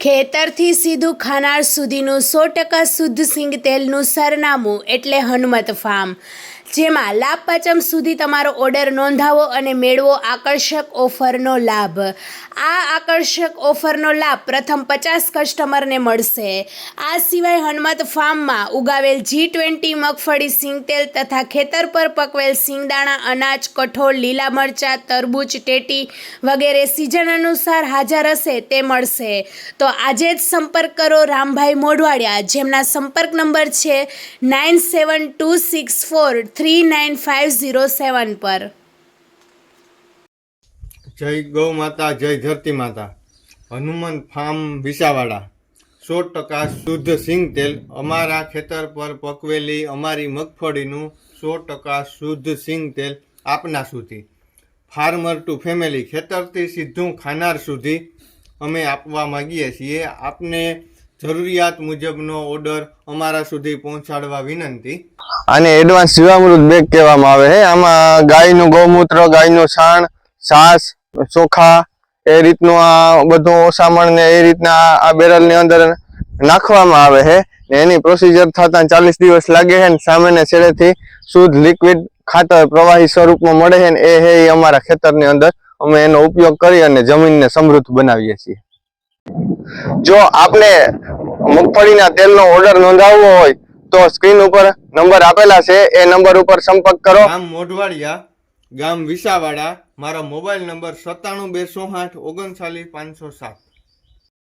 ખેતરથી સીધું ખાનાર સુધીનું સો ટકા શુદ્ધ સિંગ તેલનું સરનામું એટલે હનુમત ફાર્મ. જેમાં લાભ પાંચમ સુધી તમારો ઓર્ડર નોંધાવો અને મેળવો આકર્ષક ઓફરનો લાભ. આ આકર્ષક ઓફરનો લાભ પ્રથમ પચાસ કસ્ટમરને મળશે. આ સિવાય હનુમત ફાર્મમાં ઉગાવેલ જી ટ્વેન્ટી મગફળી, સિંગતેલ તથા ખેતર પર પકવેલ સિંગદાણા, અનાજ, કઠોળ, લીલા મરચાં, તરબૂચ, ટેટી વગેરે સિઝન અનુસાર હાજર હશે તે મળશે. તો આજે જ સંપર્ક કરો રામભાઈ મોઢવાડિયા, જેમના સંપર્ક નંબર છે nine seven two six four three nine five zero seven પર. જય ગૌ માતા, જય ધરતી માતા. હનુમાન ફાર્મ વિસાવાડા. સો ટકા શુદ્ધ સિંગ તેલ અમારા ખેતર પર પકવેલી અમારી મગફળીનું સો ટકા શુદ્ધ સિંગ તેલ આપના સુધી. ફાર્મર ટુ ફેમિલી ખેતરથી સીધું ખાનાર સુધી અમે આપવા માગીએ છીએ. આપને જરૂરિયાત મુજબનો ઓર્ડર અમારા સુધી પહોંચાડવા વિનંતી. આને એડવાન્સ જીવામૃત બેગ કહેવામાં આવે છે. આમાં ગાયનું ગૌમૂત્ર, ગાયનું છાણ છાસ ચોખા એ રીતનું આ બધું ઓસામણ ને એ રીતના આ બેરલની અંદર નાખવામાં આવે છે. એની પ્રોસિજર થતાં ચાલીસ દિવસ લાગે છે ને સામેને છેડેથી શુદ્ધ લિક્વિડ ખાતર પ્રવાહી સ્વરૂપમાં મળે છે ને એ હે અમારા ખેતરની અંદર અમે એનો ઉપયોગ કરી અને જમીનને સમૃદ્ધ બનાવીએ છીએ. જો આપણે મગફળીના તેલનો ઓર્ડર નોંધાવવો હોય, તો સ્ક્રીન ઉપર નંબર આપેલા છે, એ નંબર ઉપર સંપર્ક કરો. ગામ મોઢવાડિયા, ગામ વિસાવાડા, મારો મોબાઈલ નંબર સત્તાણું બેસો આઠ, ઓગણચાલીસ, પાંચસો સાત.